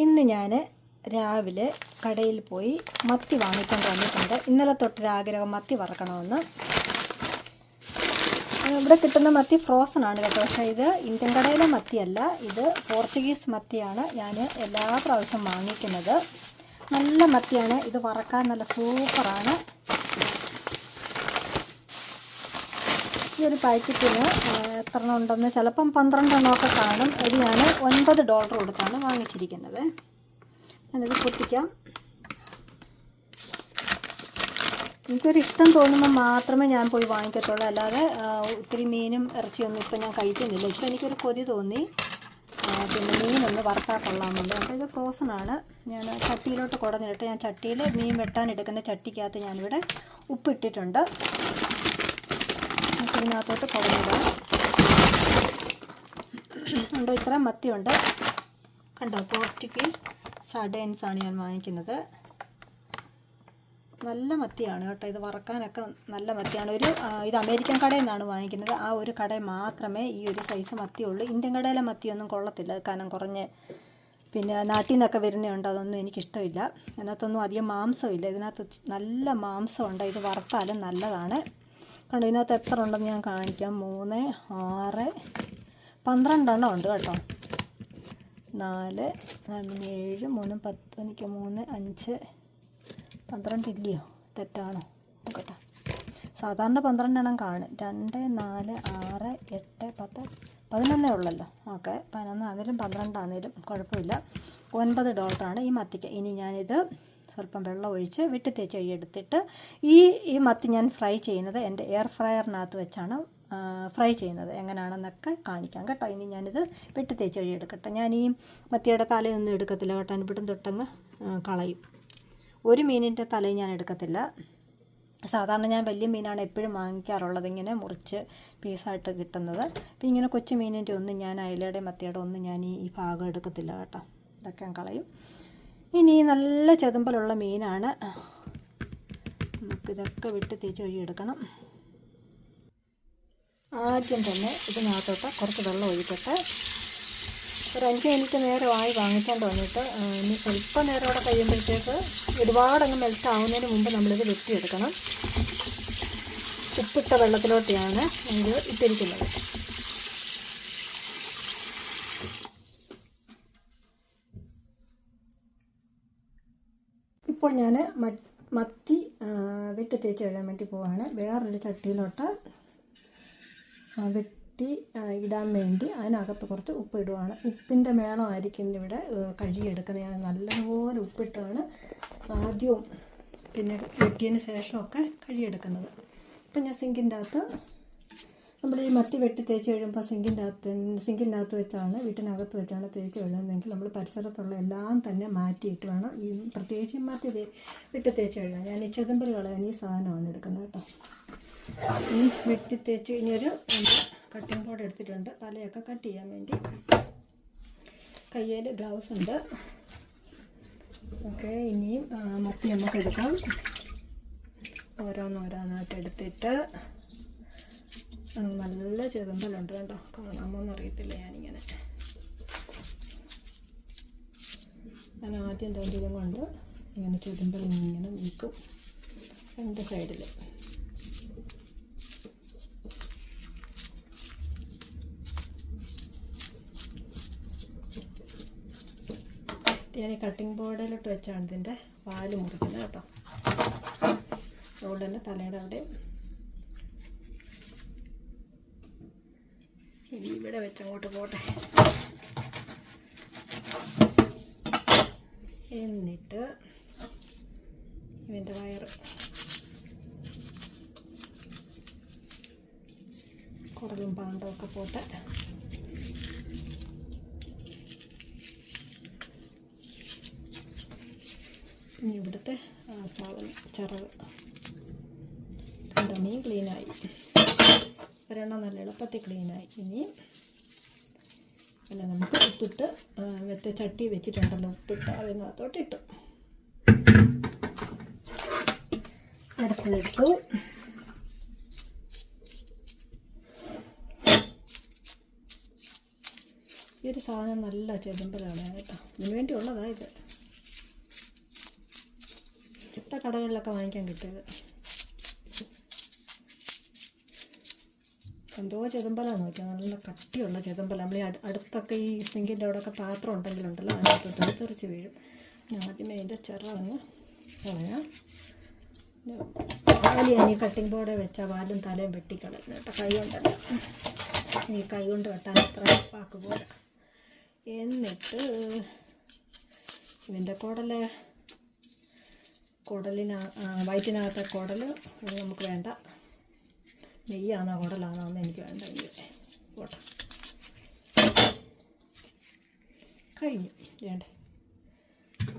ഇന്ന് ഞാൻ രാവിലെ കടയിൽ പോയി മത്തി വാങ്ങിക്കൊണ്ട് വന്നിട്ടുണ്ട്. ഇന്നലെ തൊട്ടൊരു ആഗ്രഹം മത്തി വറക്കണമെന്ന്. ഇവിടെ കിട്ടുന്ന മത്തി ഫ്രോസൺ ആണ് കേട്ടോ. പക്ഷേ ഇത് ഇന്ത്യൻ കടയിലെ മത്തിയല്ല. ഇത് പോർച്ചുഗീസ് മത്തിയാണ് ഞാൻ എല്ലാ പ്രാവശ്യം വാങ്ങിക്കുന്നത്. നല്ല മത്തിയാണ്. ഇത് വറക്കാൻ നല്ല സൂപ്പറാണ് ഈ ഒരു പാക്കറ്റിന് എത്ര ഉണ്ടെന്ന് ചിലപ്പം പന്ത്രണ്ടെണ്ണമൊക്കെ കാണും. ഇത് ഞാൻ ഒൻപത് ഡോളർ കൊടുത്താണ് വാങ്ങിച്ചിരിക്കുന്നത്. ഞാനിത് പൊട്ടിക്കാം. എനിക്കൊരു ഇഷ്ടം തോന്നുമ്പോൾ മാത്രമേ ഞാൻ പോയി വാങ്ങിക്കത്തുള്ളൂ. അല്ലാതെ ഒത്തിരി മീനും ഇറച്ചിയൊന്നും ഇപ്പം ഞാൻ കഴിക്കുന്നില്ല. ഇപ്പം എനിക്കൊരു കൊതി തോന്നി. പിന്നെ മീനൊന്ന് വറുത്താൽ കൊള്ളാമെന്നുണ്ട് അപ്പോൾ ഇത് ഫ്രോസൺ ആണ്. ഞാൻ ചട്ടിയിലോട്ട് കുടഞ്ഞിട്ട് ഞാൻ ചട്ടിയിൽ മീൻ വെട്ടാൻ എടുക്കുന്ന ചട്ടിക്കകത്ത് ഞാനിവിടെ ഉപ്പിട്ടിട്ടുണ്ട്. ഇതിനകത്തോട്ട് പകർന്നിടാം ഉണ്ടോ ഇത്ര മത്തിയുണ്ട്. കണ്ടോ പോർച്ചുഗീസ് സഡേൻസ് ആണ് ഞാൻ വാങ്ങിക്കുന്നത്. നല്ല മത്തിയാണ് കേട്ടോ ഇത് വറക്കാനൊക്കെ നല്ല മത്തിയാണ്. ഒരു ഇത് അമേരിക്കൻ കടയിൽ നിന്നാണ് വാങ്ങിക്കുന്നത്. ആ ഒരു കടയിൽ മാത്രമേ ഈ ഒരു സൈസ് മത്തിയുള്ളൂ. ഇന്ത്യൻ കടയിലെ മത്തിയൊന്നും കൊള്ളത്തില്ല കനം കുറഞ്ഞ് പിന്നെ നാട്ടിൽ നിന്നൊക്കെ വരുന്നതുണ്ട് അതൊന്നും എനിക്കിഷ്ടമില്ല. അതിനകത്തൊന്നും അധികം മാംസമില്ല. ഇതിനകത്ത് നല്ല മാംസമുണ്ട്. ഇത് വറുത്താലും നല്ലതാണ്. കണ്ടോ ഇതിനകത്ത് എത്ര ഉണ്ടെന്ന് ഞാൻ കാണിക്കാം. മൂന്ന് ആറ് പന്ത്രണ്ടെണ്ണം ഉണ്ട് കേട്ടോ. നാല് ഏഴ് മൂന്നും പത്ത് എനിക്ക് മൂന്ന് അഞ്ച് പന്ത്രണ്ട് ഇല്ലയോ? തെറ്റാണോ? നോക്കട്ടെ. സാധാരണ പന്ത്രണ്ടെണ്ണം കാണും. രണ്ട് നാല് ആറ് എട്ട് പത്ത് പതിനൊന്നേ ഉള്ളല്ലോ. ഓക്കെ പതിനൊന്ന് ആണെങ്കിലും പന്ത്രണ്ടാണെങ്കിലും കുഴപ്പമില്ല. ഒൻപത് ഡോട്ടാണ് ഈ മത്തിക്ക്. ഇനി ഞാനിത് സ്വല്പം വെള്ളം ഒഴിച്ച് വെട്ടി തേച്ച് ഈ ഈ മത്തി ഞാൻ ഫ്രൈ ചെയ്യുന്നത് എന്റെ എയർ ഫ്രയറിനകത്ത് വെച്ചാണ് ഫ്രൈ ചെയ്യുന്നത്. എങ്ങനെയാണെന്നൊക്കെ കാണിക്കാം കേട്ടോ. ഇനി ഞാനിത് വെട്ടി തേച്ച് എടുക്കട്ടെ. ഞാൻ ഈ മത്തിയുടെ തലയൊന്നും എടുക്കത്തില്ല കേട്ടോ. അനുപിടും തൊട്ടങ്ങ് കളയും. ഒരു മീനിന്റെ തലയും ഞാൻ എടുക്കത്തില്ല. സാധാരണ ഞാൻ വലിയ മീനാണ് എപ്പോഴും വാങ്ങിക്കാറുള്ളത്. ഇങ്ങനെ മുറിച്ച് പീസായിട്ട് കിട്ടുന്നത്. അപ്പോൾ ഇങ്ങനെ കൊച്ചു മീനിന്റെ ഒന്നും ഞാൻ അയലയുടെ മത്തിയുടെ ഒന്നും ഞാൻ ഈ ഭാഗം എടുക്കത്തില്ല കേട്ടോ. ഇതൊക്കെ കളയും. ഇനി നല്ല ചതുമ്പലുള്ള മീനാണ്. നമുക്കിതൊക്കെ വിട്ട് തേച്ച് ഒഴിയെടുക്കണം ആദ്യം തന്നെ ഇതിനകത്തോട്ട് കുറച്ച് വെള്ളം ഒഴിക്കട്ടെ. ഒരു അഞ്ച് മിനിറ്റ് നേരമായി ആയി വന്നിട്ട് തോന്നിയിട്ട് ഇനി സ്വല്പം നേരം കൂടെ കഴിയുമ്പോഴത്തേക്ക് ഒരുപാടങ്ങ് മെൽറ്റ് ആവുന്നതിന് മുമ്പ് നമ്മളിത് വെട്ടിയെടുക്കണം. ഉപ്പിട്ട വെള്ളത്തിലോട്ടെയാണ് ഇത് ഇട്ടിരിക്കുന്നത്. ഞാൻ മത്തി വെട്ടി തേച്ച് കഴിയാൻ വേണ്ടി പോവാണ്. വേറൊരു ചട്ടിയിലോട്ട് വെട്ടി ഇടാൻ വേണ്ടി അതിനകത്ത് കുറച്ച് ഉപ്പ് ഇടുവാണ്. ഉപ്പിന്റെ മേളമായിരിക്കും ഇവിടെ കഴുകിയെടുക്കുന്നത്. ഞാൻ നല്ലതുപോലെ ഉപ്പിട്ടാണ് ആദ്യവും പിന്നെ വെട്ടിയതിന് ശേഷമൊക്കെ കഴുകിയെടുക്കുന്നത്. ഇപ്പം ഞാൻ സിങ്കിന്റെ അകത്ത് നമ്മൾ ഈ മത്തി വെട്ടി തേച്ച് കഴിയുമ്പോൾ സിങ്കിന്റെ അകത്ത് വെച്ചാണ് വീട്ടിനകത്ത് വെച്ചാണ് തേച്ച് കഴുകുന്നതെങ്കിൽ നമ്മൾ പരിസരത്തുള്ള എല്ലാം തന്നെ മാറ്റിയിട്ട് വേണം. ഈ പ്രത്യേകിച്ച് മത്തി വെട്ടി തേച്ച് കഴുകാൻ ഞാൻ ഈ ചെതമ്പൽ കളയാൻ ഈ സാധനമാണ് എടുക്കുന്നത് കേട്ടോ. ഈ വെട്ടി തേച്ച് ഇനിയൊരു കട്ടിംഗ് ബോർഡ് എടുത്തിട്ടുണ്ട്. തലയൊക്കെ കട്ട് ചെയ്യാൻ വേണ്ടി. കയ്യിൽ ഗ്ലൗസ് ഉണ്ട്. ഓക്കെ ഇനിയും മത്തി നമുക്ക് എടുക്കാം. ഓരോന്നോരോന്നായിട്ട് എടുത്തിട്ട് നല്ല ചെതമ്പലുണ്ട് കേട്ടോ കാണാമോന്ന് അറിയത്തില്ല ഞാനിങ്ങനെ. ഞാൻ ആദ്യം തോന്നിയതും കൊണ്ട് ഇങ്ങനെ ചെതമ്പൽ ഇങ്ങനെ നീക്കും രണ്ട് സൈഡിൽ ഞാൻ ഈ കട്ടിംഗ് ബോർഡിലോട്ട് വെച്ചാണ് ഇതിന്റെ വാൽ മുറിക്കുന്നത് കേട്ടോ. അതുകൊണ്ട് തന്നെ തലയുടെ അവിടെ ഇനി ഇവിടെ വെച്ചങ്ങോട്ട് പോട്ടെ. എന്നിട്ട് ഇവന്റെ വയറ്. കുറവും പാണ്ടമൊക്കെ പോട്ടെ. ഇനി ഇവിടുത്തെ സാധനം ചിറവ്. രണ്ടെണ്ണയും ക്ലീനായി ഒരെണ്ണം നല്ല എളുപ്പത്തിൽ ക്ലീനായി ഇനി അല്ല നമുക്ക് ഉപ്പിട്ട് മറ്റേ ചട്ടി വെച്ചിട്ടുണ്ടല്ലോ ഉപ്പിട്ട് അതിനകത്തോട്ട് ഇട്ടു. അടുത്തതിട്ടു ഈ ഒരു സാധനം നല്ല ചെതുമ്പലാണ് കേട്ടോ. ഇതിനു വേണ്ടി ഉള്ളതാണ് ഇത്. ഇട്ട കടകളിലൊക്കെ വാങ്ങിക്കാൻ കിട്ടിയത്. എന്തോ ചെതുമ്പലാന്ന് നോക്കിയാൽ നല്ല കട്ടിയുള്ള ചെതുമ്പല. നമ്മൾ ഈ അടു- അടുത്തൊക്കെ ഈ സിങ്കിന്റെ അവിടെയൊക്കെ പാത്രം ഉണ്ടെങ്കിലുണ്ടല്ലോ അതിനകത്തോട്ട് തെറിച്ച് വീഴും. ഞാൻ ആദ്യമേ അതിന്റെ ചെറ അങ്ങ് കളയാം. വാലി ഞാൻ ഈ കട്ടിംഗ് ബോർഡ് വെച്ചാൽ വാലും തലയും വെട്ടിക്കളയും കേട്ടോ. കൈ കൊണ്ടല്ല. ഈ കൈ കൊണ്ട് വെട്ടാൻ അത്ര വാക്ക് പോരാ. എന്നിട്ട് ഇതിന്റെ കുടൽ കുടലിന വയറ്റിനകത്തെ കുടൽ അത് നമുക്ക് വേണ്ട. നെയ്യാണോ? കുടലാണോ എന്ന് എനിക്ക് വേണ്ട ഇനി. കഴിഞ്ഞു. വേണ്ടേ.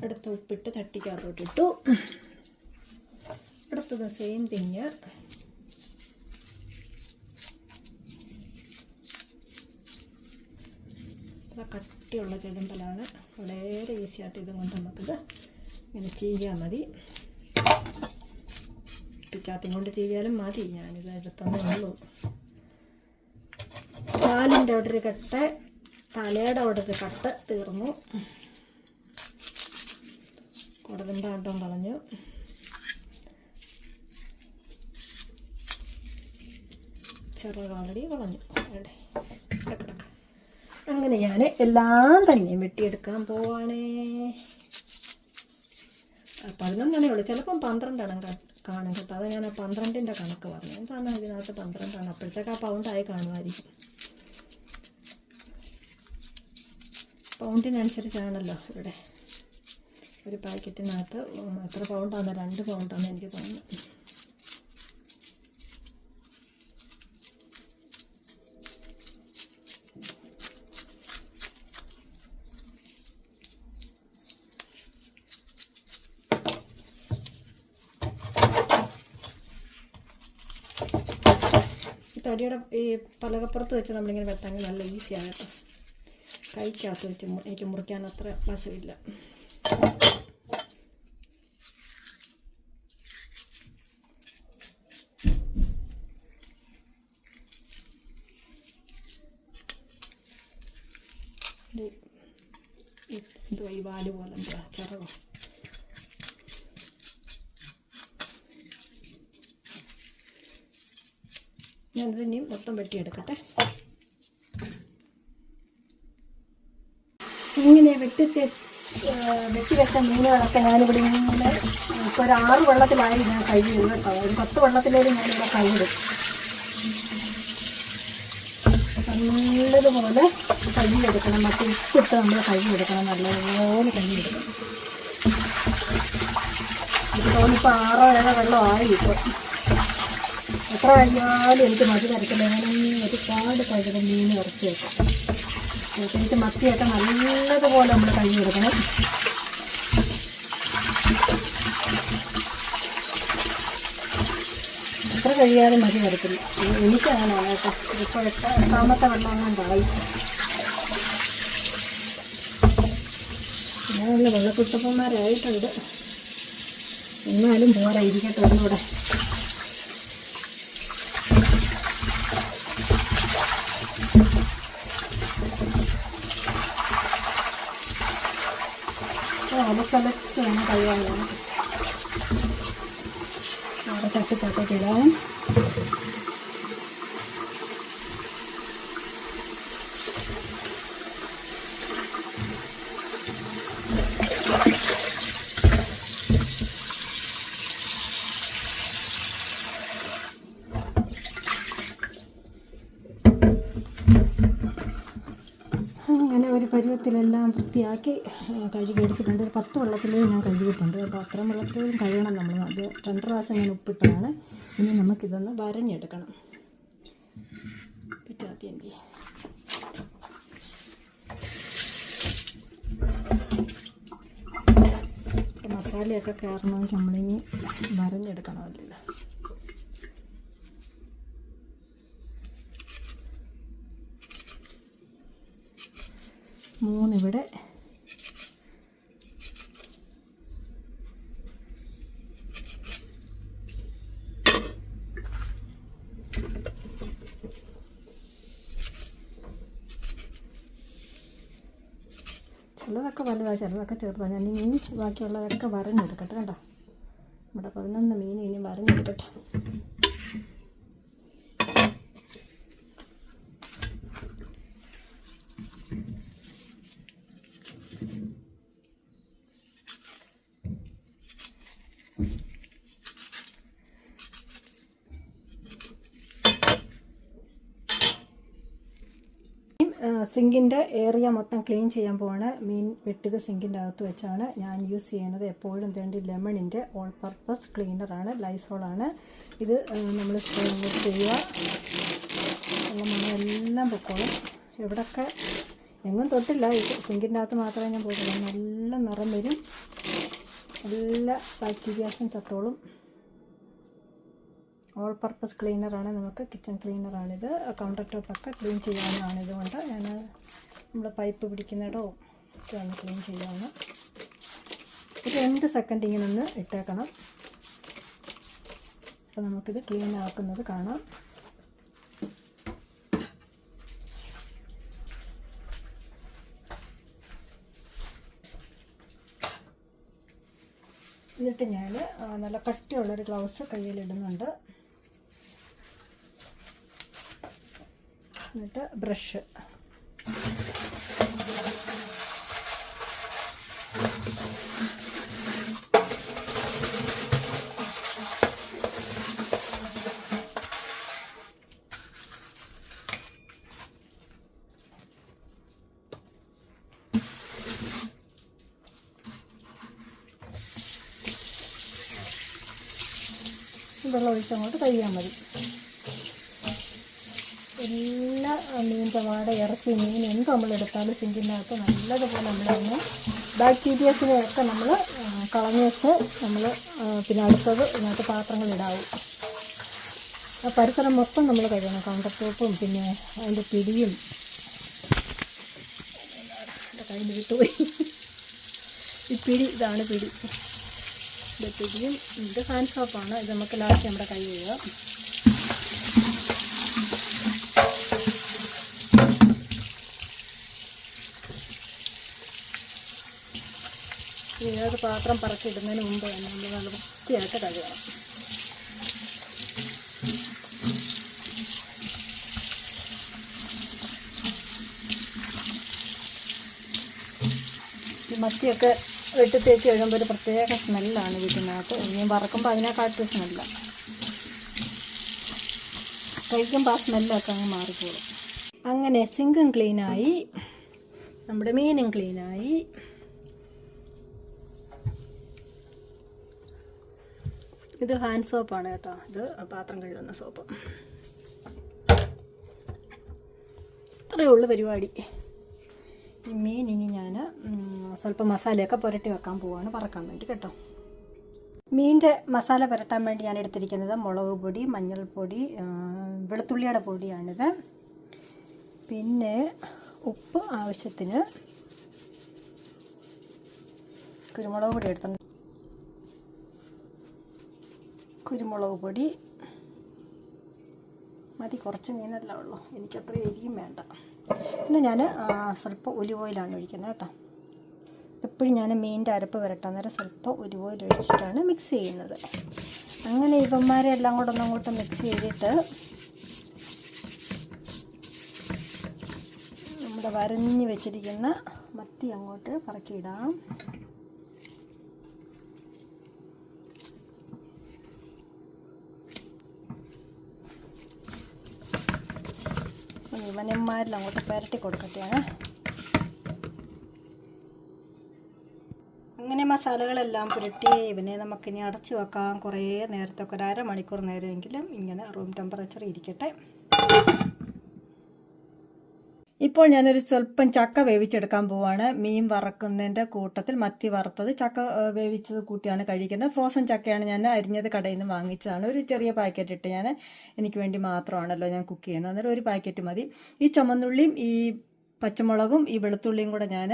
അടുത്ത ഉപ്പിട്ട് ചട്ടിക്കകത്തോട്ടിട്ടു അടുത്തത് സെയിം തിങ്ങ് കട്ടിയുള്ള ചെതുമ്പലാണ് വളരെ ഈസിയായിട്ട് ഇതും കൊണ്ട് നമുക്കിത് ഇങ്ങനെ ചെയ്യാൻ മതി. പിച്ചാത്തിയും കൊണ്ട് ചെയ്യാലും മതി. ഞാനിത് എടുത്തേ ഉള്ളൂ കാലിന്റെ അവിടെ ഒരു കെട്ട് തലയുടെ അവിടെ ഒരു കട്ട് തീർന്നു. കുടലിന്റെ ആട്ടം കളഞ്ഞു. ചിറക് ഓൾറെഡി കളഞ്ഞു. അങ്ങനെ ഞാൻ എല്ലാം തന്നെ വെട്ടിയെടുക്കാൻ പോവാണേ. പതിനൊന്നെണ്ണേ ഉള്ളൂ ചിലപ്പം പന്ത്രണ്ടെണ്ണം കാണും കേട്ടോ. അത് ഞാൻ പന്ത്രണ്ടിന്റെ കണക്ക് പറഞ്ഞു എന്താണ് ഇതിനകത്ത് പന്ത്രണ്ടാണ് അപ്പോഴത്തേക്ക് ആ പൗണ്ടായി കാണുമായിരിക്കും. പൗണ്ടിനനുസരിച്ചാണല്ലോ ഇവിടെ ഒരു പാക്കറ്റിനകത്ത് എത്ര പൗണ്ടാണ് രണ്ട് പൗണ്ടാണെന്ന് എനിക്ക് തോന്നുന്നു. തടിയുടെ ഈ പലകപ്പുറത്ത് വെച്ച് നമ്മളിങ്ങനെ വെട്ടാങ്കിൽ നല്ല ഈസിയാണ് കേട്ടോ. കൈക്കകത്ത് വെച്ച് എനിക്ക് മുറിക്കാൻ അത്ര വശമില്ല. ഇത് ഈ- വാൽ പോലെ എന്താ ഞാനിത് ഇനി മൊത്തം വെട്ടിയെടുക്കട്ടെ. ഇങ്ങനെ വെട്ടി വെട്ടി വെച്ച മീനുകളൊക്കെ ഞാനിവിടെ ഇങ്ങനെ ഇപ്പോൾ ഒരു ആറ് വെള്ളത്തിലായി ഞാൻ കഴുകും കേട്ടോ. ഒരു പത്ത് വെള്ളത്തിലേക്ക് ഞാനിവിടെ കഴുകും. നല്ലതുപോലെ കഴുകിയെടുക്കണം. മറ്റേ ഉപ്പിട്ട് നമ്മൾ കഴുകിയെടുക്കണം. നല്ലതുപോലെ കഴുകിയെടുക്കണം. എനിക്ക് തോന്നിപ്പോൾ ആറോ ഏഴോ വെള്ളമായി ഇപ്പോൾ എത്ര കഴിഞ്ഞാലും എനിക്ക് മതി തരത്തില്ല ഞാൻ ഒരുപാട് കഴുകും മീൻ ഇറക്കി വെക്കാം. എനിക്ക് മത്തിയൊക്കെ നല്ലതുപോലെ നമ്മൾ കഴുകി കൊടുക്കണം. എത്ര കഴിയാലും മതി വരത്തില്ല എനിക്ക് അങ്ങനെയാണ് കേട്ടോ ഇപ്പോൾ എട്ട് എട്ടാമത്തെ വെള്ളം ഞാനുള്ള വെള്ളക്കുട്ടപ്പന്മാരായിട്ടുണ്ട് എന്നാലും പോരാ ഇരിക്കട്ടെ ഒന്നുകൂടെ. അലക്കലച്ച് വേണം കഴിയാൻ വേണം ഒരു പരുവത്തിലെല്ലാം വൃത്തിയാക്കി കഴുകി കഴുകിയെടുത്തിട്ടുണ്ട് ഒരു പത്ത് വെള്ളത്തിലേയും ഞാൻ കഴുകിയിട്ടുണ്ട്. അപ്പോൾ അത്രയും വെള്ളത്തിലേയും കഴുകണം നമ്മൾ. അത് രണ്ട് പ്രാവശ്യം ഞാൻ ഉപ്പിട്ടതാണ്. ഇനി നമുക്കിതൊന്ന് വരഞ്ഞെടുക്കണം. പിറ്റാത്തി എന്തി മസാലയൊക്കെ കയറണമെങ്കിൽ നമ്മളിനി വരഞ്ഞെടുക്കണമല്ലോ മൂന്നിവിടെ. ചിലതൊക്കെ വലുതാണ് ചിലതൊക്കെ ചെറുതാണ് ഞാൻ ഇനി ബാക്കിയുള്ളതൊക്കെ വരഞ്ഞെടുക്കട്ടെ കേട്ടോ ഇവിടെ പതിനൊന്ന് മീൻ ഇനി വരഞ്ഞെടുക്കട്ടെ സിങ്കിന്റെ ഏരിയ മൊത്തം ക്ലീൻ ചെയ്യാൻ പോവാണ് മീൻ വെട്ടിയത് സിങ്കിന്റെ അകത്ത് വെച്ചാണ് ഞാൻ യൂസ് ചെയ്യുന്നത്. എപ്പോഴും തേണ്ടി ലെമണിന്റെ ഓൾ പർപ്പസ് ക്ലീനറാണ് ലൈസോളാണ് ഇത് നമ്മൾ ചെയ്യുക. ഉള്ള എല്ലാം പൊക്കോളും. എവിടൊക്കെ എങ്ങും തൊട്ടില്ല. ഇത് സിങ്കിന്റെ അകത്ത് മാത്രമേ ഞാൻ പോയിട്ടുള്ളൂ. നല്ല നിറം വരും. എല്ലാ ബാക്ടീരിയാസും ചത്തോളും. ഓൾ പർപ്പസ് ക്ലീനറാണ് നമുക്ക് കിച്ചൺ ക്ലീനറാണിത്. കൗണ്ടർ ടോപ്പൊക്കെ ക്ലീൻ ചെയ്യാവുന്നതാണ് ഇതുകൊണ്ട്. ഞാൻ നമ്മൾ പൈപ്പ് പിടിക്കുന്നിടവും ഒക്കെയാണ് ക്ലീൻ ചെയ്യാവുന്നത് ഒരു രണ്ട് സെക്കൻഡ് ഇങ്ങനെ ഒന്ന് ഇട്ടേക്കണം. അപ്പോൾ നമുക്കിത് ക്ലീൻ ആക്കുന്നത് കാണാം. എന്നിട്ട് ഞാൻ നല്ല കട്ടിയുള്ളൊരു ഗ്ലൗസ് കയ്യിലിടുന്നുണ്ട്. എന്നിട്ട് ബ്രഷ്. വെള്ളം ഒഴിച്ചങ്ങോട്ട് കഴിയാൻ മതി എല്ലാ മീനിന്റെ വാട ഇറച്ചി മീൻ എന്ത് നമ്മൾ എടുത്താലും സിങ്കിനകത്ത് നല്ലതുപോലെ നമ്മളൊന്ന് ബാക്ടീരിയസിനെയൊക്കെ നമ്മൾ കളഞ്ഞ് വെച്ച് നമ്മൾ പിന്നെ അടുത്തത് ഇതിനകത്ത് പാത്രങ്ങളിടാവും ആ പരിസരം മൊത്തം നമ്മൾ കഴുകണം. കൗണ്ടർ ടോപ്പും പിന്നെ അതിന്റെ പിടിയും. കഴിഞ്ഞ് വിട്ടുപോയി ഈ പിടി ഇതാണ് പിടി. ഇത് പിടിയും ഇത് ഹാൻഡ് സോപ്പാണ് ഇത് നമുക്ക് ലാസ്റ്റ് നമ്മുടെ കൈ കഴുകാം. ഏത് പാത്രം പറക്കിടുന്നതിന് മുമ്പ് തന്നെ നമ്മൾ നല്ല വൃത്തിയായിട്ട് കഴുകണം. മത്തിയൊക്കെ വെട്ടി തേച്ച് കഴിയുമ്പോൾ ഒരു പ്രത്യേക സ്മെല്ലാണ് വീട്ടിനകത്ത് ഇനിയും വറക്കുമ്പോൾ അതിനെക്കാട്ടും സ്മെല്ലാണ് കഴിക്കുമ്പോൾ ആ സ്മെല്ലൊക്കെ അങ്ങ് മാറിക്കോളും. അങ്ങനെ സിങ്കും ക്ലീനായി. നമ്മുടെ മീനും ക്ലീനായി. ഇത് ഹാൻഡ് സോപ്പാണ് കേട്ടോ. ഇത് പാത്രം കഴുകുന്ന സോപ്പ്. അത്രയേ ഉള്ളൂ പരിപാടി. മീൻ ഇനി ഞാൻ സ്വല്പം മസാലയൊക്കെ പുരട്ടി വെക്കാൻ പോവാണ്. പറക്കാൻ വേണ്ടി കേട്ടോ. മീന്റെ മസാല പുരട്ടാൻ വേണ്ടി ഞാൻ എടുത്തിരിക്കുന്നത് മുളക് പൊടി മഞ്ഞൾപ്പൊടി വെളുത്തുള്ളിയുടെ പൊടിയാണിത്. പിന്നെ ഉപ്പ് ആവശ്യത്തിന് കുരുമുളക് പൊടി എടുത്തിട്ടുണ്ട്. കുരുമുളക് പൊടി. മതി കുറച്ച് മീനല്ല ഉള്ളൂ. എനിക്കത്ര എരിയും വേണ്ട. പിന്നെ ഞാൻ സ്വല്പം ഒലിവ് ഓയിലാണ് ഒഴിക്കുന്നത് കേട്ടോ. എപ്പോഴും ഞാൻ മീനിന്റെ അരപ്പ് വരട്ടാൻ നേരം സ്വല്പം ഒലിവ് ഓയിൽ ഒഴിച്ചിട്ടാണ് മിക്സ് ചെയ്യുന്നത്. അങ്ങനെ ഇവന്മാരെ എല്ലാം കൂടെ ഒന്നങ്ങോട്ട് മിക്സ് ചെയ്തിട്ട് നമ്മുടെ വരഞ്ഞ് വെച്ചിരിക്കുന്ന മത്തി അങ്ങോട്ട് പറക്കിയിടാം. ഇവനന്മാരിൽ അങ്ങോട്ട് പുരട്ടി കൊടുക്കട്ടെയാണ്. അങ്ങനെ മസാലകളെല്ലാം പുരട്ടി ഇവനെ നമുക്കിനി അടച്ചു വെക്കാം. കുറേ നേരത്തൊക്കെ ഒരു അരമണിക്കൂർ നേരമെങ്കിലും ഇങ്ങനെ റൂം ടെമ്പറേച്ചർ ഇരിക്കട്ടെ. ഇപ്പോൾ ഞാനൊരു സ്വല്പം ചക്ക വേവിച്ചെടുക്കാൻ പോവാണ്. മീൻ വറക്കുന്നതിന്റെ കൂട്ടത്തിൽ മത്തി വറുത്തത് ചക്ക വേവിച്ചത് കൂട്ടിയാണ് കഴിക്കുന്നത്. ഫ്രോസൺ ചക്കയാണ് ഞാൻ അരിഞ്ഞത് കടയിൽ നിന്ന് വാങ്ങിച്ചതാണ്. ഒരു ചെറിയ പാക്കറ്റ് ഇട്ട് ഞാൻ എനിക്ക് വേണ്ടി മാത്രമാണല്ലോ ഞാൻ കുക്ക് ചെയ്യുന്നത്. അന്നേരം ഒരു പാക്കറ്റ് മതി. ഈ ചുമന്നുള്ളിയും ഈ പച്ചമുളകും ഈ വെളുത്തുള്ളിയും കൂടെ ഞാൻ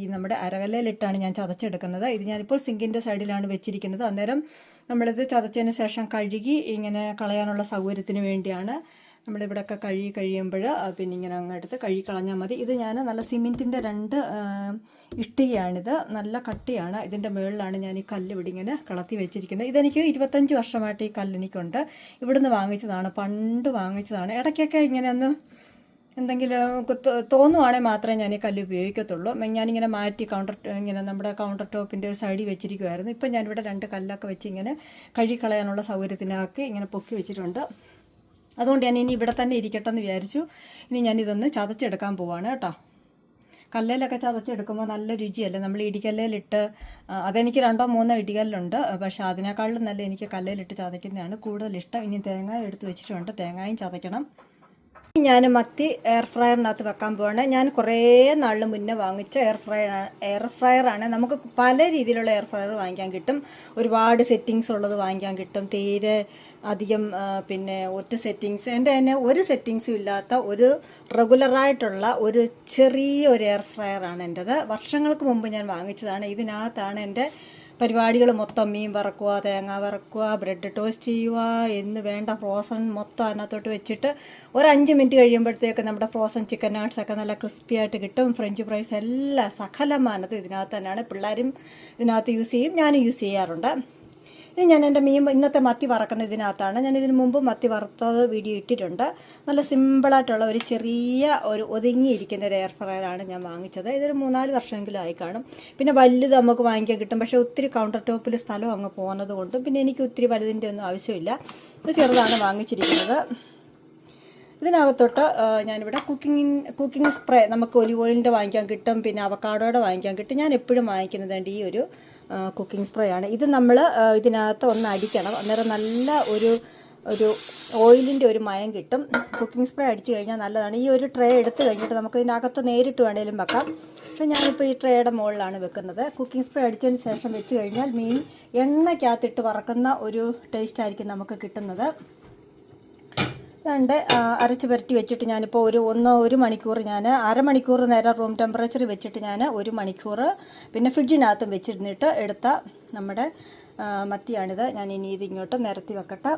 ഈ നമ്മുടെ അരകല്ലയിലിട്ടാണ് ഞാൻ ചതച്ചെടുക്കുന്നത്. ഇത് ഞാനിപ്പോൾ സിങ്കിന്റെ സൈഡിലാണ് വെച്ചിരിക്കുന്നത്. അന്നേരം നമ്മളിത് ചതച്ചതിന് ശേഷം കഴുകി ഇങ്ങനെ കളയാനുള്ള സൗകര്യത്തിന് വേണ്ടിയാണ് നമ്മളിവിടെയൊക്കെ കഴുകി കഴിയുമ്പോൾ പിന്നെ ഇങ്ങനെ അങ്ങോട്ട് കഴുകി കളഞ്ഞാൽ മതി. ഇത് ഞാൻ നല്ല സിമെന്റിന്റെ രണ്ട് ഇഷ്ടികയാണിത്. നല്ല കട്ടിയാണ്. ഇതിന്റെ മുകളിലാണ് ഞാൻ ഈ കല്ല് ഇവിടെ ഇങ്ങനെ കളത്തി വെച്ചിരിക്കുന്നത്. ഇതെനിക്ക് ഇരുപത്തഞ്ച് വർഷമായിട്ട് ഈ കല്ല് എനിക്കുണ്ട്. ഇവിടുന്ന് വാങ്ങിച്ചതാണ്. പണ്ട് വാങ്ങിച്ചതാണ്. ഇടയ്ക്കൊക്കെ ഇങ്ങനെ ഒന്ന് എന്തെങ്കിലും തോന്നുവാണെങ്കിൽ മാത്രമേ ഞാൻ ഈ കല്ല് ഉപയോഗിക്കത്തുള്ളൂ. ഞാനിങ്ങനെ മാറ്റി കൗണ്ടർ ഇങ്ങനെ നമ്മുടെ കൗണ്ടർ ടോപ്പിന്റെ ഒരു സൈഡിൽ വെച്ചിരിക്കുമായിരുന്നു ഇപ്പം ഞാനിവിടെ രണ്ട് കല്ലൊക്കെ വെച്ച് ഇങ്ങനെ കഴുകിക്കളയാനുള്ള സൗകര്യത്തിനാക്കി ഇങ്ങനെ പൊക്കി വെച്ചിട്ടുണ്ട്. അതുകൊണ്ട് ഞാൻ ഇനി ഇവിടെ തന്നെ ഇരിക്കട്ടെ എന്ന് വിചാരിച്ചു. ഇനി ഞാനിതൊന്ന് ചതച്ചെടുക്കാൻ പോവാണ് കേട്ടോ. കല്ലിലൊക്കെ ചതച്ചെടുക്കുമ്പോൾ നല്ല രുചിയല്ലേ? നമ്മൾ ഇടിക്കല്ലിലിട്ട് അതെനിക്ക് രണ്ടോ മൂന്നോ ഇടികല്ലുണ്ട് പക്ഷേ അതിനേക്കാളും നല്ല എനിക്ക് കല്ലിലിട്ട് ചതയ്ക്കുന്നതാണ് കൂടുതൽ ഇഷ്ടം ഇനി തേങ്ങ എടുത്ത് വെച്ചിട്ടുണ്ട്. തേങ്ങയും ചതയ്ക്കണം. ഞാൻ മത്തി എയർ ഫ്രയറിനകത്ത് വെക്കാൻ പോവാണ്. ഞാൻ കുറേ നാളിന് മുന്നേ വാങ്ങിച്ച എയർ ഫ്രയർ എയർ ഫ്രയറാണ് നമുക്ക് പല രീതിയിലുള്ള എയർ ഫ്രയർ വാങ്ങിക്കാൻ കിട്ടും. ഒരുപാട് സെറ്റിങ്സ് ഉള്ളത് വാങ്ങിക്കാൻ കിട്ടും. തീരെ അധികം പിന്നെ ഒറ്റ സെറ്റിങ്സ് എന്റെ തന്നെ ഒരു സെറ്റിങ്സും ഇല്ലാത്ത ഒരു റെഗുലറായിട്ടുള്ള ഒരു ചെറിയ ഒരു എയർ ഫ്രയറാണ് എന്റെത്. വർഷങ്ങൾക്ക് മുമ്പ് ഞാൻ വാങ്ങിച്ചതാണ്. ഇതിനകത്താണ് എന്റെ പരിപാടികൾ മൊത്തം മീൻ വറക്കുക തേങ്ങ വറക്കുക ബ്രെഡ് ടോസ്റ്റ് ചെയ്യുക എന്ന് വേണ്ട ഫ്രോസൺ മൊത്തം അതിനകത്തോട്ട് വെച്ചിട്ട് ഒരു അഞ്ച് മിനിറ്റ് കഴിയുമ്പോഴത്തേക്ക് നമ്മുടെ ഫ്രോസൺ ചിക്കൻ നട്ട്സ് ഒക്കെ നല്ല ക്രിസ്പി ആയിട്ട് കിട്ടും. ഫ്രഞ്ച് ഫ്രൈസ് എല്ലാം സകലമാനത് ഇതിനകത്ത് തന്നെയാണ്. പിള്ളേരും ഇതിനകത്ത് യൂസ് ചെയ്യും ഞാനും യൂസ് ചെയ്യാറുണ്ട്. ഇനി ഞാൻ എന്റെ മീൻ ഇന്നത്തെ മത്തി വറക്കുന്ന ഇതിനകത്താണ്. ഞാൻ ഇതിന് മുമ്പ് മത്തി വറുത്തത് വീഡിയോ ഇട്ടിട്ടുണ്ട്. നല്ല സിമ്പിളായിട്ടുള്ള ഒരു ചെറിയ ഒരു ഒതുങ്ങിയിരിക്കുന്ന ഒരു എയർ ഫ്രയറാണ് ഞാൻ വാങ്ങിച്ചത്. ഇതൊരു മൂന്നാൽ വർഷമെങ്കിലും ആയി കാണും. പിന്നെ വലുത് നമുക്ക് വാങ്ങിക്കാൻ കിട്ടും. പക്ഷേ ഒത്തിരി കൗണ്ടർ ടോപ്പിൽ സ്ഥലം അങ്ങ് പോകുന്നത് കൊണ്ടും പിന്നെ എനിക്ക് ഒത്തിരി വലുതിന്റെ ഒന്നും ആവശ്യമില്ല. ഒരു ചെറുതാണ് വാങ്ങിച്ചിരിക്കുന്നത്. ഇതിനകത്തോട്ട് ഞാനിവിടെ കുക്കിംഗ് കുക്കിംഗ് സ്പ്രേ നമുക്ക് ഒലിവ് ഓയിലിന്റെ വാങ്ങിക്കാൻ കിട്ടും. പിന്നെ അവക്കാടോടെ വാങ്ങിക്കാൻ കിട്ടും. ഞാൻ എപ്പോഴും വാങ്ങിക്കുന്നതണ്ട് ഈ ഒരു കുക്കിംഗ് സ്പ്രേ ആണ്. ഇത് നമ്മൾ ഇതിനകത്ത് ഒന്ന് അടിക്കണം. അന്നേരം നല്ല ഒരു ഒരു ഓയിലിന്റെ ഒരു മയം കിട്ടും. കുക്കിംഗ് സ്പ്രേ അടിച്ചു കഴിഞ്ഞാൽ നല്ലതാണ്. ഈ ഒരു ട്രേ എടുത്ത് കഴിഞ്ഞിട്ട് നമുക്ക് ഇതിനകത്ത് നേരിട്ട് വേണേലും വെക്കാം. പക്ഷേ ഞാനിപ്പോൾ ഈ ട്രേയുടെ മുകളിലാണ് വെക്കുന്നത്. കുക്കിംഗ് സ്പ്രേ അടിച്ചതിന് ശേഷം വെച്ച് കഴിഞ്ഞാൽ മീൻ എണ്ണയ്ക്കകത്തിട്ട് വറക്കുന്ന ഒരു ടേസ്റ്റായിരിക്കും നമുക്ക് കിട്ടുന്നത്. രണ്ട് അരച്ച് പുരട്ടി വെച്ചിട്ട് ഞാനിപ്പോൾ ഒരു ഒന്നോ ഒരു മണിക്കൂർ ഞാൻ അരമണിക്കൂർ നേരം റൂം ടെമ്പറേച്ചർ വെച്ചിട്ട് ഞാൻ ഒരു മണിക്കൂർ പിന്നെ ഫ്രിഡ്ജിനകത്തും വെച്ചിരുന്നിട്ട് എടുത്ത നമ്മുടെ മത്തിയാണിത്. ഞാൻ ഇനി ഇത് ഇങ്ങോട്ട് നിരത്തി വെക്കട്ടെ.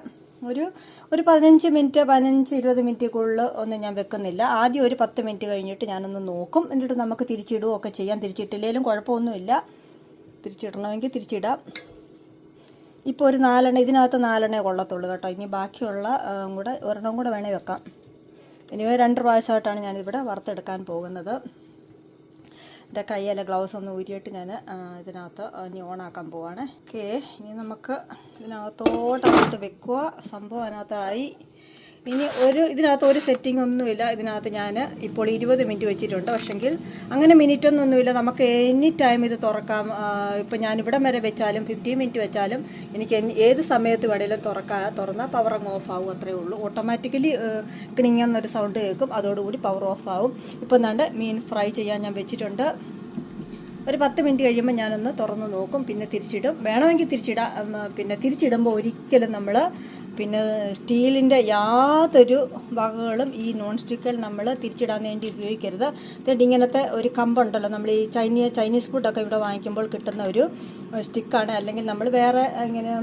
ഒരു ഒരു പതിനഞ്ച് മിനിറ്റ് പതിനഞ്ച് ഇരുപത് മിനിറ്റുകളിൽ ഒന്നും ഞാൻ വെക്കുന്നില്ല. ആദ്യം ഒരു പത്ത് മിനിറ്റ് കഴിഞ്ഞിട്ട് ഞാനൊന്ന് നോക്കും. എന്നിട്ട് നമുക്ക് തിരിച്ചിടുകയൊക്കെ ചെയ്യാം. തിരിച്ചിട്ടില്ലെങ്കിലും കുഴപ്പമൊന്നുമില്ല. തിരിച്ചിടണമെങ്കിൽ തിരിച്ചിടാം. ഇപ്പോൾ ഒരു നാലെണ്ണ ഇതിനകത്ത് നാലെണ്ണേ കൊള്ളത്തുള്ളൂ കേട്ടോ. ഇനി ബാക്കിയുള്ള കൂടെ ഒരെണ്ണം കൂടെ വേണേൽ വെക്കാം. ഇനി രണ്ട് പ്രാവശ്യമായിട്ടാണ് ഞാനിവിടെ വറുത്തെടുക്കാൻ പോകുന്നത്. എന്റെ കയ്യിലെ ഗ്ലൗസ് ഒന്ന് ഊരിയിട്ട് ഞാൻ ഇതിനകത്ത് ഇനി ഓണാക്കാൻ പോവാണ്. ഓക്കെ ഇനി നമുക്ക് ഇതിനകത്തോട്ടങ്ങോട്ട് വെക്കുക സംഭവം അതിനകത്തായി. ഇനി ഒരു ഇതിനകത്ത് ഒരു സെറ്റിംഗ് ഒന്നുമില്ല. ഇതിനകത്ത് ഞാൻ ഇപ്പോൾ ഇരുപത് മിനിറ്റ് വെച്ചിട്ടുണ്ട്. പക്ഷെങ്കിൽ അങ്ങനെ മിനിറ്റ് ഒന്നുമില്ല. നമുക്ക് എനി ടൈം ഇത് തുറക്കാം. ഇപ്പോൾ ഞാൻ ഇവിടം വരെ വെച്ചാലും ഫിഫ്റ്റീൻ മിനിറ്റ് വെച്ചാലും എനിക്ക് ഏത് സമയത്ത് വേണേലും തുറക്കാ തുറന്നാൽ പവർ അങ്ങ് ഓഫ് ആവും അത്രേ ഉള്ളൂ. ഓട്ടോമാറ്റിക്കലി ക്ലിങ് എന്നൊരു സൗണ്ട് കേൾക്കും. അതോടുകൂടി പവർ ഓഫ് ആവും. ഇപ്പം എന്താണ്ട് മീൻ ഫ്രൈ ചെയ്യാൻ ഞാൻ വെച്ചിട്ടുണ്ട്. ഒരു പത്ത് മിനിറ്റ് കഴിയുമ്പോൾ ഞാനൊന്ന് തുറന്ന് നോക്കും. പിന്നെ തിരിച്ചിടും. വേണമെങ്കിൽ തിരിച്ചിടാം. പിന്നെ തിരിച്ചിടുമ്പോൾ ഒരിക്കലും നമ്മൾ പിന്നെ സ്റ്റീലിന്റെ യാതൊരു വകകളും ഈ നോൺ സ്റ്റിക്കിൽ നമ്മൾ തിരിച്ചിടാൻ വേണ്ടി ഉപയോഗിക്കരുത്. എന്നിട്ട് ഇങ്ങനത്തെ ഒരു കമ്പുണ്ടല്ലോ നമ്മൾ ഈ ചൈനീ ചൈനീസ് ഫുഡൊക്കെ ഇവിടെ വാങ്ങിക്കുമ്പോൾ കിട്ടുന്ന ഒരു സ്റ്റിക്കാണ് അല്ലെങ്കിൽ നമ്മൾ വേറെ ഇങ്ങനെ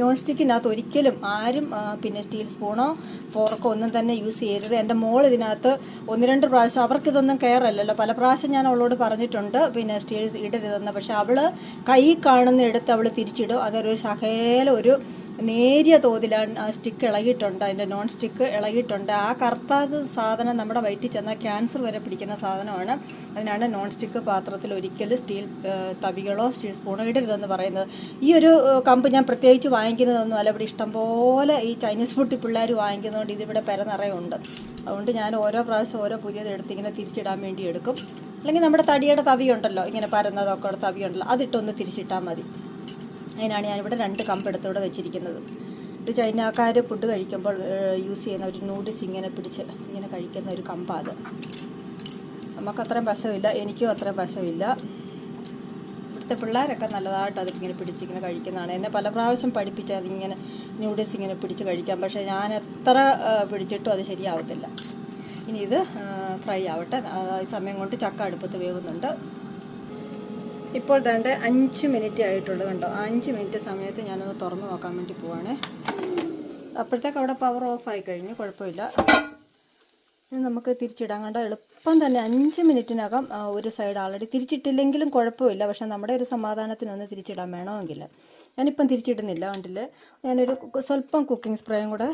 നോൺ സ്റ്റിക്കിനകത്ത് ഒരിക്കലും ആരും പിന്നെ സ്റ്റീൽ സ്പൂണോ ഫോർക്കോ ഒന്നും തന്നെ യൂസ് ചെയ്യരുത്. എന്റെ മോൾ ഇതിനകത്ത് ഒന്ന് രണ്ട് പ്രാവശ്യം അവർക്കിതൊന്നും അല്ലല്ലോ. പല പ്രാവശ്യം ഞാൻ അവളോട് പറഞ്ഞിട്ടുണ്ട് പിന്നെ സ്റ്റീൽ ഇടരുതെന്ന്. പക്ഷെ അവൾ കൈ കാണുന്ന എടുത്ത് അവൾ തിരിച്ചിടും. അതൊരു സഹേല ഒരു നേരിയ തോതിലാണ് ആ സ്റ്റിക്ക് ഇളകിയിട്ടുണ്ട്. അതിന്റെ നോൺ സ്റ്റിക്ക് ഇളകിയിട്ടുണ്ട്. ആ കറുത്താത് സാധനം നമ്മുടെ വയറ്റിൽ ചെന്നാൽ ക്യാൻസർ വരെ പിടിക്കുന്ന സാധനമാണ്. അതിനാണ് നോൺ സ്റ്റിക്ക് പാത്രത്തിൽ ഒരിക്കലും സ്റ്റീൽ തവികളോ സ്റ്റീൽ സ്പൂണോ ഇടരുതെന്ന് പറയുന്നത്. ഈ ഒരു കമ്പ് ഞാൻ പ്രത്യേകിച്ച് വാങ്ങിക്കുന്നതൊന്നും അല്ല. ഇവിടെ ഇഷ്ടംപോലെ ഈ ചൈനീസ് ഫുഡ് പിള്ളേർ വാങ്ങിക്കുന്നതുകൊണ്ട് ഇതിവിടെ പെര നിറയുണ്ട്. അതുകൊണ്ട് ഞാൻ ഓരോ പ്രാവശ്യം ഓരോ പുതിയത് എടുത്ത് ഇങ്ങനെ തിരിച്ചിടാൻ വേണ്ടി എടുക്കും. അല്ലെങ്കിൽ നമ്മുടെ തടിയുടെ തവിയുണ്ടല്ലോ. ഇങ്ങനെ പരന്നതൊക്കെ തവിയുണ്ടല്ലോ. അതിട്ടൊന്ന് തിരിച്ചിട്ടാൽ മതി. അതിനാണ് ഞാനിവിടെ രണ്ട് കമ്പ് ഇവിടെ വെച്ചിരിക്കുന്നത്. ഇത് ചൈനക്കാർ ഫുഡ് കഴിക്കുമ്പോൾ യൂസ് ചെയ്യുന്ന ഒരു നൂഡിൽസ് ഇങ്ങനെ പിടിച്ച് ഇങ്ങനെ കഴിക്കുന്ന ഒരു കമ്പാണ് അത്. നമുക്ക് അത്രയും വശമില്ല എനിക്കും അത്രയും വശമില്ല. ഇവിടുത്തെ പിള്ളേരൊക്കെ നല്ലതായിട്ട് അതിങ്ങനെ പിടിച്ചിങ്ങനെ കഴിക്കുന്നതാണ്. എന്നെ പല പ്രാവശ്യം പഠിപ്പിച്ച് അതിങ്ങനെ നൂഡിൽസ് ഇങ്ങനെ പിടിച്ച് കഴിക്കാം. പക്ഷേ ഞാൻ എത്ര പിടിച്ചിട്ടും അത് ശരിയാവത്തില്ല. ഇനി ഇത് ഫ്രൈ ആവട്ടെ. ഈ സമയം കൊണ്ട് ചക്ക അടുപ്പത്ത് വേവുന്നുണ്ട്. ഇപ്പോൾ ദാണ്ട് അഞ്ച് മിനിറ്റ് ആയിട്ടുള്ളത് കണ്ടോ? അഞ്ച് മിനിറ്റ് സമയത്ത് ഞാനൊന്ന് തുറന്ന് നോക്കാൻ വേണ്ടി പോവാണ്. അപ്പോഴത്തേക്ക് അവിടെ പവർ ഓഫ് ആയി കഴിഞ്ഞു കുഴപ്പമില്ല. ഇനി നമുക്ക് തിരിച്ചിടാൻ കണ്ട എളുപ്പം തന്നെ അഞ്ച് മിനിറ്റിനകം ഒരു സൈഡ് ആൾറെഡി തിരിച്ചിട്ടില്ലെങ്കിലും കുഴപ്പമില്ല. പക്ഷേ നമ്മുടെ ഒരു സമാധാനത്തിനൊന്ന് തിരിച്ചിടാൻ വേണമെങ്കിൽ. ഞാനിപ്പം തിരിച്ചിടുന്നില്ല വണ്ടിൽ ഞാനൊരു സ്വല്പം കുക്കിംഗ് സ്പ്രേയും കൂടെ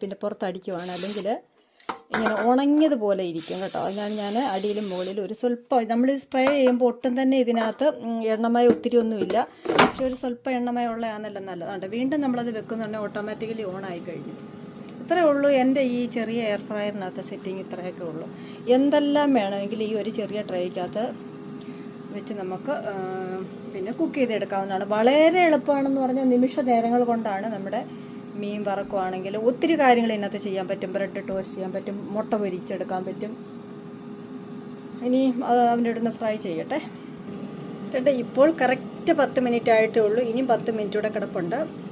പിന്നെ പുറത്തടിക്കുവാണ്. അല്ലെങ്കിൽ ഇങ്ങനെ ഉണങ്ങിയതുപോലെ ഇരിക്കും കേട്ടോ. ഞാൻ ഞാൻ അടിയിലും മുകളിലും ഒരു സ്വല്പം നമ്മൾ സ്പ്രേ ചെയ്യുമ്പോൾ ഒട്ടും തന്നെ ഇതിനകത്ത് എണ്ണമയ ഒത്തിരി ഒന്നുമില്ല. പക്ഷെ ഒരു സ്വല്പം എണ്ണമയ ഉള്ളതാണല്ലോ നല്ലതാണ് വീണ്ടും നമ്മളത് വെക്കുന്നുണ്ടെങ്കിൽ ഓട്ടോമാറ്റിക്കലി ഓൺ ആയി കഴിഞ്ഞു. ഇത്രയേ ഉള്ളൂ എന്റെ ഈ ചെറിയ എയർ ഫ്രയറിനകത്ത് സെറ്റിംഗ് ഇത്രയൊക്കെ ഉള്ളൂ. എന്തെല്ലാം വേണമെങ്കിൽ ഈ ഒരു ചെറിയ ട്രേക്കകത്ത് വെച്ച് നമുക്ക് പിന്നെ കുക്ക് ചെയ്തെടുക്കാവുന്നതാണ്. വളരെ എളുപ്പമാണെന്ന് പറഞ്ഞാൽ നിമിഷ നേരങ്ങൾ കൊണ്ടാണ് നമ്മുടെ മീൻ വറക്കുവാണെങ്കിൽ ഒത്തിരി കാര്യങ്ങൾ ഇതിനകത്ത് ചെയ്യാൻ പറ്റും. ബ്രെഡ് ടോസ്റ്റ് ചെയ്യാൻ പറ്റും. മുട്ട പൊരിച്ചെടുക്കാൻ പറ്റും. ഇനി അത് അവന്റെ ഫ്രൈ ചെയ്യട്ടെ. ചേട്ടാ ഇപ്പോൾ കറക്റ്റ് പത്ത് മിനിറ്റ് ആയിട്ടേ ഉള്ളൂ. ഇനിയും പത്ത് മിനിറ്റ് കൂടെ കിടപ്പുണ്ട്.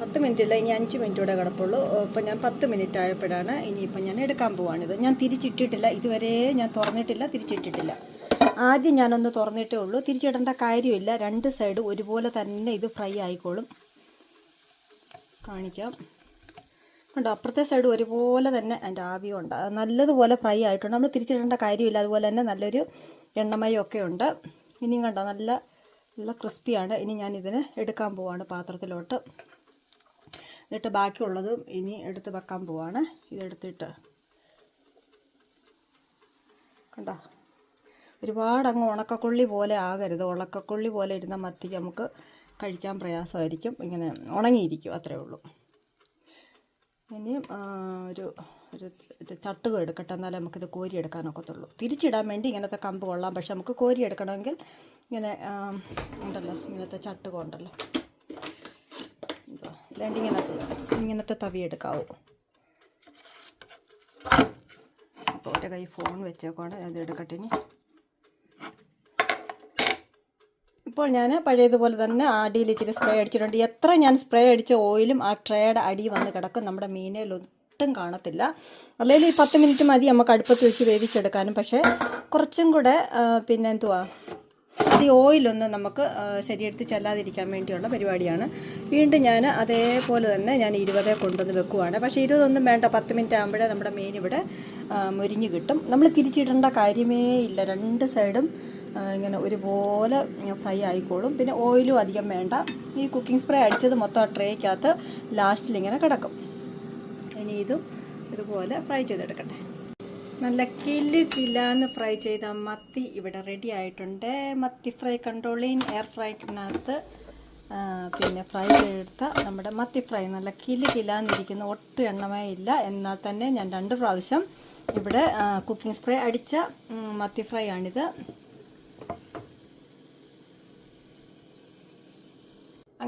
പത്ത് മിനിറ്റ് ഇല്ല ഇനി അഞ്ച് മിനിറ്റ് കൂടെ കിടപ്പുള്ളൂ. അപ്പോൾ ഞാൻ പത്ത് മിനിറ്റ് ആയപ്പോഴാണ് ഇനിയിപ്പോൾ ഞാൻ എടുക്കാൻ പോവാണിത്. ഞാൻ തിരിച്ചിട്ടിട്ടില്ല. ഇതുവരെ ഞാൻ തുറന്നിട്ടില്ല തിരിച്ചിട്ടിട്ടില്ല. ആദ്യം ഞാനൊന്ന് തുറന്നിട്ടേ ഉള്ളൂ. തിരിച്ചിടേണ്ട കാര്യമില്ല. രണ്ട് സൈഡ് ഒരുപോലെ തന്നെ ഇത് ഫ്രൈ ആയിക്കോളും. കാണിക്കാം. കണ്ടോ അപ്പുറത്തെ സൈഡ് ഒരുപോലെ തന്നെ അതിന്റെ ആവിയുണ്ട് നല്ലതുപോലെ ഫ്രൈ ആയിട്ടുണ്ട്. നമ്മൾ തിരിച്ചിടേണ്ട കാര്യമില്ല. അതുപോലെ തന്നെ നല്ലൊരു എണ്ണമയം ഒക്കെ ഉണ്ട്. ഇനിയും കണ്ടോ നല്ല നല്ല ക്രിസ്പിയാണ് ഇനി ഞാൻ ഇതിനെ എടുക്കാൻ പോവാണ് പാത്രത്തിലോട്ട്. എന്നിട്ട് ബാക്കിയുള്ളതും ഇനി എടുത്ത് വെക്കാൻ പോവാണ്. ഇതെടുത്തിട്ട്. കണ്ടോ ഒരുപാട് അങ്ങ് ഉണക്കക്കൊള്ളി പോലെ ആകരുത്. ഉണക്കക്കൊള്ളി പോലെ ഇരുന്ന മത്തിക്ക് നമുക്ക് കഴിക്കാൻ പ്രയാസമായിരിക്കും. ഇങ്ങനെ ഉണങ്ങിയിരിക്കും അത്രേ ഉള്ളൂ. ഇനിയും ഒരു ഒരു ചട്ടുക എടുക്കട്ടെ. എന്നാലേ നമുക്കിത് കോരിയെടുക്കാനൊക്കത്തുള്ളൂ തിരിച്ചിടാൻ വേണ്ടി ഇങ്ങനത്തെ കമ്പ് കൊള്ളാം. പക്ഷെ നമുക്ക് കോരിയെടുക്കണമെങ്കിൽ ഇങ്ങനെ ഉണ്ടല്ലോ ഇങ്ങനത്തെ ചട്ടുക ഉണ്ടല്ലോ. ഇതാണ്ട് ഇങ്ങനത്തെ ഇങ്ങനത്തെ തവി എടുക്കാവൂ. അപ്പോൾ ഒരു കൈ ഫോൺ വെച്ചേക്കോണ്ട് അത് എടുക്കട്ടെ ഇനി. ഇപ്പോൾ ഞാൻ പഴയതുപോലെ തന്നെ അടിയിൽ ഇച്ചിരി സ്പ്രേ അടിച്ചിട്ടുണ്ട്. എത്ര ഞാൻ സ്പ്രേ അടിച്ച ഓയിലും ആ ട്രേയുടെ അടി വന്ന് കിടക്കും. നമ്മുടെ മീനയിൽ ഒട്ടും കാണത്തില്ല. അല്ലെങ്കിൽ ഈ പത്ത് മിനിറ്റ് മതി നമുക്ക് അടുപ്പത്ത് വെച്ച് വേവിച്ചെടുക്കാനും. പക്ഷേ കുറച്ചും കൂടെ പിന്നെ എന്തുവാ ഈ ഓയിലൊന്നും നമുക്ക് ശരീരത്തിൽ ചെല്ലാതിരിക്കാൻ വേണ്ടിയുള്ള പരിപാടിയാണ്. വീണ്ടും ഞാൻ അതേപോലെ തന്നെ ഞാൻ ഇരുപതേ കൊണ്ടുവന്ന് വെക്കുവാണ്. പക്ഷേ ഇരുപതൊന്നും വേണ്ട. പത്ത് മിനിറ്റ് ആകുമ്പോഴേ നമ്മുടെ മീൻ ഇവിടെ മുരിഞ്ഞ് കിട്ടും. നമ്മൾ തിരിച്ചിടേണ്ട കാര്യമേ ഇല്ല. രണ്ട് സൈഡും ഇങ്ങനെ ഒരുപോലെ ഫ്രൈ ആയിക്കോളും. പിന്നെ ഓയിലും അധികം വേണ്ട. ഈ കുക്കിംഗ് സ്പ്രേ അടിച്ചത് മൊത്തം ആ ട്രേക്കകത്ത് ലാസ്റ്റിൽ ഇങ്ങനെ കിടക്കും. ഇനി ഇതും ഇതുപോലെ ഫ്രൈ ചെയ്തെടുക്കട്ടെ. നല്ല കിൽ കിലാന്ന് ഫ്രൈ ചെയ്ത മത്തി ഇവിടെ റെഡി ആയിട്ടുണ്ട്. മത്തി ഫ്രൈ കണ്ടോളിൻ എയർ ഫ്രൈക്കിനകത്ത് പിന്നെ ഫ്രൈ ചെയ്തെടുത്ത നമ്മുടെ മത്തി ഫ്രൈ. നല്ല കിൽ കിലാന്നിരിക്കുന്ന ഒട്ടും എണ്ണമേ ഇല്ല. എന്നാൽ തന്നെ ഞാൻ രണ്ട് പ്രാവശ്യം ഇവിടെ കുക്കിംഗ് സ്പ്രേ അടിച്ച മത്തി ഫ്രൈ ആണിത്.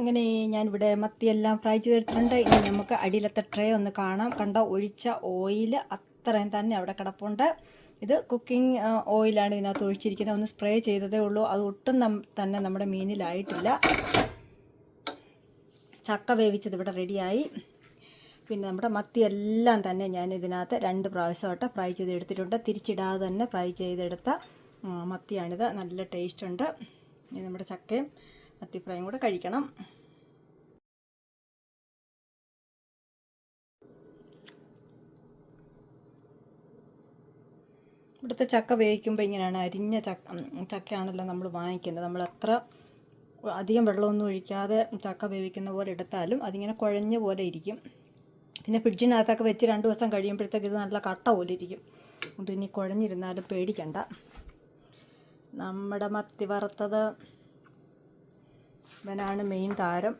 അങ്ങനെ ഞാനിവിടെ മത്തിയെല്ലാം ഫ്രൈ ചെയ്തെടുത്തിട്ടുണ്ട്. ഇനി നമുക്ക് അടിയിലത്തെ ട്രേ ഒന്ന് കാണാം. കണ്ട ഒഴിച്ച ഓയിൽ അത്രയും തന്നെ അവിടെ കിടപ്പുണ്ട്. ഇത് കുക്കിംഗ് ഓയിലാണ് ഇതിനകത്ത് ഒഴിച്ചിരിക്കുന്നത്. ഒന്ന് സ്പ്രേ ചെയ്തതേ ഉള്ളൂ. അത് ഒട്ടും തന്നെ നമ്മുടെ മീനിലായിട്ടില്ല. ചക്ക വേവിച്ചത് ഇവിടെ റെഡിയായി പിന്നെ നമ്മുടെ മത്തിയെല്ലാം തന്നെ ഞാൻ ഇതിനകത്ത് രണ്ട് പ്രാവശ്യമായിട്ട് ഫ്രൈ ചെയ്തെടുത്തിട്ടുണ്ട്. തിരിച്ചിടാതെ തന്നെ ഫ്രൈ ചെയ്തെടുത്ത മത്തിയാണിത്. നല്ല ടേസ്റ്റ് ഉണ്ട്. നമ്മുടെ ചക്കയും മത്തി ഫ്രൈയും കൂടെ കഴിക്കണം. ഇവിടുത്തെ ചക്ക വേവിക്കുമ്പോൾ ഇങ്ങനെയാണ് അരിഞ്ഞ ചക്ക ചക്കയാണല്ലോ നമ്മൾ വാങ്ങിക്കുന്നത് നമ്മൾ അത്ര അധികം വെള്ളമൊന്നും ഒഴിക്കാതെ ചക്ക വേവിക്കുന്ന പോലെ എടുത്താലും അതിങ്ങനെ കുഴഞ്ഞ പോലെ ഇരിക്കും. പിന്നെ ഫ്രിഡ്ജിനകത്തൊക്കെ വെച്ച് രണ്ട് ദിവസം കഴിയുമ്പോഴത്തേക്ക് ഇത് നല്ല കട്ട പോലെ ഇരിക്കും. അതുകൊണ്ട് ഇനി കുഴഞ്ഞിരുന്നാലും പേടിക്കണ്ട. നമ്മുടെ മത്തി വറുത്തത് ഇവനാണ് മെയിൻ താരം.